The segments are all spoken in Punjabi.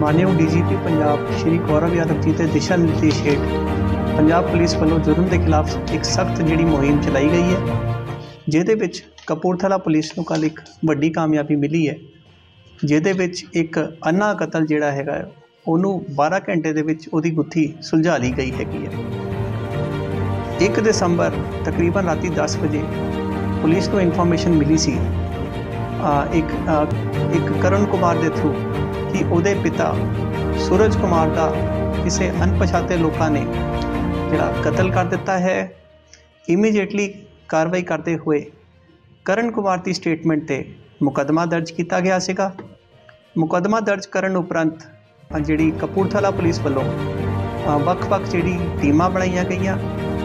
ਮਾਨਯੋਗ ਡੀਜੀਪੀ ਪੰਜਾਬ ਸ਼੍ਰੀ ਗੌਰਵ ਯਾਦਵ ਜੀ ਦੇ ਦਿਸ਼ਾ ਨਿਰਦੇਸ਼ ਹੇਠ ਪੰਜਾਬ ਪੁਲਿਸ ਵੱਲੋਂ ਜੁਰਮ ਦੇ ਖਿਲਾਫ ਇੱਕ ਸਖਤ ਜਿਹੜੀ ਮੁਹਿੰਮ ਚਲਾਈ ਗਈ ਹੈ, ਜਿਹਦੇ ਵਿੱਚ ਕਪੂਰਥਲਾ ਪੁਲਿਸ ਨੂੰ ਕੱਲ੍ਹ ਇੱਕ ਵੱਡੀ ਕਾਮਯਾਬੀ ਮਿਲੀ ਹੈ, ਜਿਹਦੇ ਵਿੱਚ ਇੱਕ ਅੰਨਾ ਕਤਲ ਜਿਹੜਾ ਹੈਗਾ ਉਹਨੂੰ 12 ਘੰਟੇ ਦੇ ਵਿੱਚ ਉਹਦੀ ਗੁੱਥੀ ਸੁਲਝਾ ਲਈ ਗਈ ਹੈਗੀ ਹੈ। 1 ਦਸੰਬਰ ਤਕਰੀਬਨ ਰਾਤੀ 10 ਵਜੇ ਪੁਲਿਸ ਨੂੰ ਇਨਫੋਰਮੇਸ਼ਨ ਮਿਲੀ ਸੀ ਇੱਕ ਇੱਕ ਕਰਨ ਕੁਮਾਰ ਦੇ ਥਰੂ ਕਿ ਉਹਦੇ ਪਿਤਾ ਸੂਰਜ ਕੁਮਾਰ ਦਾ ਕਿਸੇ ਅਣਪਛਾਤੇ ਲੋਕਾਂ ਨੇ ਜਿਹੜਾ ਕਤਲ ਕਰ ਦਿੱਤਾ ਹੈ। ਇਮੀਡੀਏਟਲੀ ਕਾਰਵਾਈ ਕਰਦੇ ਹੋਏ ਕਰਨ ਕੁਮਾਰ ਦੀ ਸਟੇਟਮੈਂਟ ਤੇ ਮੁਕੱਦਮਾ ਦਰਜ ਕੀਤਾ ਗਿਆ ਸੀਗਾ। ਮੁਕੱਦਮਾ ਦਰਜ ਕਰਨ ਉਪਰੰਤ ਜਿਹੜੀ ਕਪੂਰਥਲਾ ਪੁਲਿਸ ਵੱਲੋਂ ਵੱਖ-ਵੱਖ ਜਿਹੜੀ ਟੀਮਾਂ ਬਣਾਈਆਂ ਗਈਆਂ,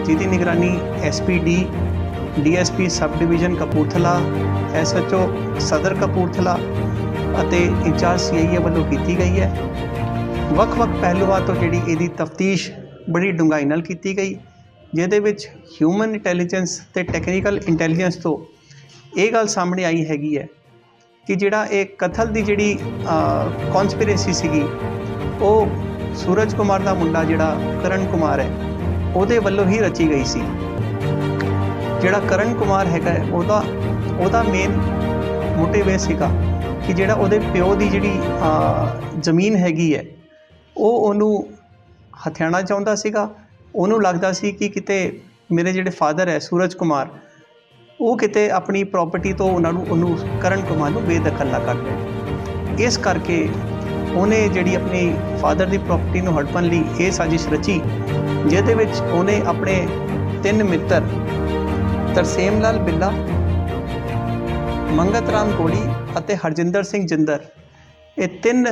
ਜਿਹਦੀ ਨਿਗਰਾਨੀ SPD DSP sub division Kapurthala, SHO Sadar Kapurthala ਅਤੇ ਇੰਚਾਰਜ ਸੀਆਈਏ ਵੱਲੋਂ ਕੀਤੀ ਗਈ ਹੈ। ਵੱਖ-ਵੱਖ ਪਹਿਲੂਆਂ ਤੋਂ ਜਿਹੜੀ ਇਹਦੀ ਤਫਤੀਸ਼ ਬੜੀ ਡੂੰਘਾਈ ਨਾਲ ਕੀਤੀ ਗਈ, ਜਿਹਦੇ ਵਿੱਚ ਹਿਊਮਨ ਇੰਟੈਲੀਜੈਂਸ ਤੇ ਟੈਕਨੀਕਲ ਇੰਟੈਲੀਜੈਂਸ ਤੋਂ ਇਹ ਗੱਲ ਸਾਹਮਣੇ ਆਈ ਹੈਗੀ ਹੈ ਕਿ ਜਿਹੜਾ ਇਹ ਕਥਲ ਦੀ ਜਿਹੜੀ ਕਨਸਪੀਰੇਸੀ ਸੀਗੀ, ਉਹ ਸੂਰਜ ਕੁਮਾਰ ਦਾ ਮੁੰਡਾ ਜਿਹੜਾ ਕਰਨ ਕੁਮਾਰ ਹੈ, ਉਹਦੇ ਵੱਲੋਂ ਹੀ ਰਚੀ ਗਈ ਸੀ। ਜਿਹੜਾ ਕਰਨ ਕੁਮਾਰ ਹੈਗਾ ਉਹਦਾ ਉਹਦਾ ਮੇਨ ਮੋਟਿਵ ਇਹ ਸੀਗਾ ਕਿ ਜਿਹੜਾ ਉਹਦੇ ਪਿਓ ਦੀ ਜਿਹੜੀ ਜ਼ਮੀਨ ਹੈਗੀ ਹੈ, ਉਹ ਉਹਨੂੰ ਹਥਿਆਣਾ ਚਾਹੁੰਦਾ ਸੀਗਾ। ਉਹਨੂੰ ਲੱਗਦਾ ਸੀ ਕਿ ਕਿਤੇ ਮੇਰੇ ਜਿਹੜੇ ਫਾਦਰ ਹੈ, ਸੂਰਜ ਕੁਮਾਰ, ਉਹ ਕਿਤੇ ਆਪਣੀ ਪ੍ਰਾਪਰਟੀ ਤੋਂ ਉਹਨਾਂ ਨੂੰ, ਉਹਨੂੰ ਕਰਨ ਕੁਮਾਰ ਨੂੰ ਬੇਦਖਲ ਨਾ ਕਰ ਦੇਣ। ਇਸ ਕਰਕੇ ਉਹਨੇ ਜਿਹੜੀ ਆਪਣੀ ਫਾਦਰ ਦੀ ਪ੍ਰਾਪਰਟੀ ਨੂੰ ਹੜਪਣ ਲਈ ਇਹ ਸਾਜ਼ਿਸ਼ ਰਚੀ, ਜਿਹਦੇ ਵਿੱਚ ਉਹਨੇ ਆਪਣੇ ਤਿੰਨ ਮਿੱਤਰ ਤਰਸੇਮ ਲਾਲ ਬਿੱਲਾ ਮੰਗਤ ਰਾਮ ਗੋੜੀ ਅਤੇ ਹਰਜਿੰਦਰ ਸਿੰਘ ਜਿੰਦਰ। ਇਹ ਤਿੰਨ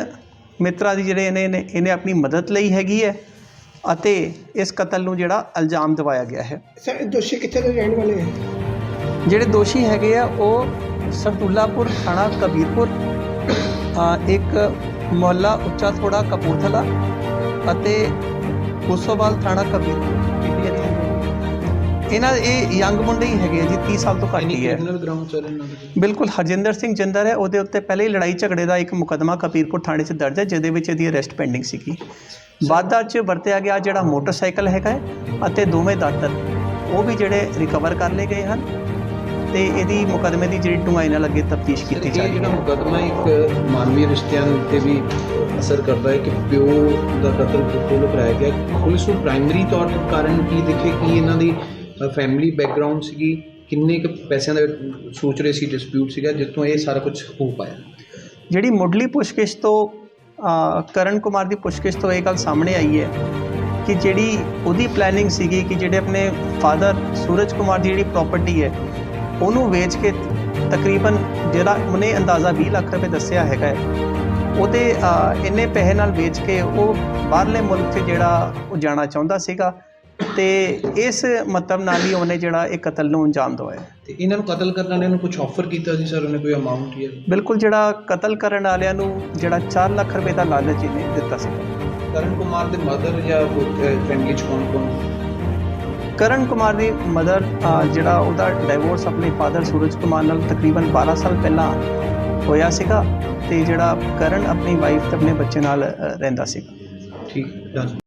ਮਿੱਤਰਾਂ ਦੀ ਜਿਹੜੇ ਇਹਨੇ ਇਹਨੇ- ਆਪਣੀ ਮਦਦ ਲਈ ਹੈਗੀ ਹੈ ਅਤੇ ਇਸ ਕਤਲ ਨੂੰ ਜਿਹੜਾ ਇਲਜ਼ਾਮ ਦਿਵਾਇਆ ਗਿਆ ਹੈ। ਸਰ ਦੋਸ਼ੀ ਕਿੱਥੇ ਦੇ ਰਹਿਣ ਵਾਲੇ ਹੈ ਜਿਹੜੇ ਦੋਸ਼ੀ ਹੈਗੇ ਆ ਉਹ ਸਰਦੁੱਲਾਪੁਰ ਥਾਣਾ ਕਬੀਰਪੁਰ ਇੱਕ ਮੁਹੱਲਾ ਉੱਚਾ ਥੋੜਾ ਕਪੂਰਥਲਾ ਅਤੇ ਕੁਸੋਵਾਲ ਥਾਣਾ ਕਬੀਰਪੁਰ। ਇਹਨਾਂ ਇਹ ਯੰਗ ਮੁੰਡੇ ਹੀ ਹੈਗੇ ਜੀ 30 ਸਾਲ ਤੋਂ ਘੱਟ ਹੀ ਹੈ। ਕ੍ਰਿਮੀਨਲ ਗਰਾਊਂਡ ਸਰ ਇਹਨਾਂ ਦੇ ਬਿਲਕੁਲ ਹਰਜਿੰਦਰ ਸਿੰਘ ਜਿੰਦਰ ਹੈ ਉਹਦੇ ਉੱਤੇ ਪਹਿਲੇ ਹੀ ਲੜਾਈ ਝਗੜੇ ਦਾ ਇੱਕ ਮੁਕੱਦਮਾ ਕਪੀਰਪੁਰ ਥਾਣੇ 'ਚ ਦਰਜ ਹੈ ਜਿਹਦੇ ਵਿੱਚ ਇਹਦੀ ਅਰੈਸਟ ਪੈਂਡਿੰਗ ਸੀਗੀ। ਵਾਧਾ 'ਚ ਵਰਤਿਆ ਗਿਆ ਜਿਹੜਾ ਮੋਟਰਸਾਈਕਲ ਹੈਗਾ ਹੈ ਅਤੇ ਦੋਵੇਂ ਦਾਤਰ ਉਹ ਵੀ ਜਿਹੜੇ ਰਿਕਵਰ ਕਰ ਲਏ ਗਏ ਹਨ ਤੇ ਇਹਦੀ ਮੁਕੱਦਮੇ ਦੀ ਜਿਹੜੀ ਡੂੰਘਾਈ ਨਾਲ ਅੱਗੇ ਤਫਤੀਸ਼ ਕੀਤੀ ਜਾ ਰਹੀ ਜਿਹੜਾ ਹੈ। ਮੁਕੱਦਮਾ ਇੱਕ ਮਾਨਵੀ ਰਿਸ਼ਤਿਆਂ ਉੱਤੇ ਵੀ ਅਸਰ ਕਰਦਾ ਹੈ ਕਿ ਪਿਓ ਦਾ ਕਤਲ ਕੋਲ ਕਰਾਇਆ ਗਿਆ। ਪੁਲਿਸ ਨੂੰ ਪ੍ਰਾਇਮਰੀ ਤੌਰ ਤੇ ਕਾਰਨ ਕੀ ਦਿਖੇ? ਕਿ ਇਹਨਾਂ ਦੀ ਫੈਮਿਲੀ ਬੈਕਗ੍ਰਾਉਂਡ ਸੀਗੀ, ਕਿੰਨੇ ਕੁ ਪੈਸਿਆਂ ਦਾ ਸੋਚ ਰਹੇ ਸੀ ਡਿਸਪਿਊਟ ਸੀਗਾ, ਜਿੱਥੋਂ ਇਹ ਸਾਰਾ ਕੁਝ ਹੋ ਪਾਇਆ? ਜਿਹੜੀ ਮੁੱਢਲੀ ਪੁੱਛਗਿੱਛ ਤੋਂ ਕਰਨ ਕੁਮਾਰ ਦੀ ਪੁੱਛਗਿੱਛ ਤੋਂ ਇਹ ਗੱਲ ਸਾਹਮਣੇ ਆਈ ਹੈ ਕਿ ਜਿਹੜੀ ਉਹਦੀ ਪਲੈਨਿੰਗ ਸੀਗੀ ਕਿ ਜਿਹੜੇ ਆਪਣੇ ਫਾਦਰ ਸੂਰਜ ਕੁਮਾਰ ਦੀ ਜਿਹੜੀ ਪ੍ਰਾਪਰਟੀ ਹੈ, ਉਹਨੂੰ ਵੇਚ ਕੇ ਤਕਰੀਬਨ ਜਿਹੜਾ ਉਹਨੇ ਅੰਦਾਜ਼ਾ 20 ਲੱਖ ਰੁਪਏ ਦੱਸਿਆ ਹੈਗਾ ਹੈ, ਉਹਦੇ ਇੰਨੇ ਪੈਸੇ ਨਾਲ ਵੇਚ ਕੇ ਉਹ ਬਾਹਰਲੇ ਮੁਲਕ 'ਚ ਜਿਹੜਾ ਉਹ ਜਾਣਾ ਚਾਹੁੰਦਾ ਸੀਗਾ ਤੇ ਇਸ ਮਤਲਬ ਨਾਲ ਹੀ ਉਹਨੇ ਜਿਹੜਾ ਇਹ ਕਤਲ ਨੂੰ ਅੰਜਾਮ ਦਵਾਇਆ। ਤੇ ਇਹਨਾਂ ਨੂੰ ਕਤਲ ਕਰਨ ਵਾਲਿਆਂ ਨੂੰ ਕੁਝ ਆਫਰ ਕੀਤਾ ਸੀ ਸਰ ਉਹਨੇ ਕੋਈ ਅਮਾਉਂਟ ਜਾਂ ਬਿਲਕੁਲ ਜਿਹੜਾ ਕਤਲ ਕਰਨ ਵਾਲਿਆਂ ਨੂੰ ਜਿਹੜਾ 4 ਲੱਖ ਰੁਪਏ ਦਾ ਲਾਲਚ ਇਹਨੇ ਦਿੱਤਾ ਸੀ। ਕਰਨ ਕੁਮਾਰ ਦੇ ਮਦਰ ਜਾਂ ਫੈਮਿਲੀ ਚ ਕੌਣ ਕੌਣ ਕਰਨ ਕੁਮਾਰ ਦੀ ਮਦਰ ਜਿਹੜਾ ਉਹਦਾ ਡਿਵੋਰਸ ਆਪਣੇ ਫਾਦਰ ਸੂਰਜ ਕੁਮਾਰ ਨਾਲ ਤਕਰੀਬਨ 12 ਸਾਲ ਪਹਿਲਾਂ ਹੋਇਆ ਸੀਗਾ ਤੇ ਜਿਹੜਾ ਕਰਨ ਆਪਣੀ ਵਾਈਫ ਤੇ ਆਪਣੇ ਬੱਚੇ ਨਾਲ ਰਹਿੰਦਾ ਸੀਗਾ। ਠੀਕ ਡਨ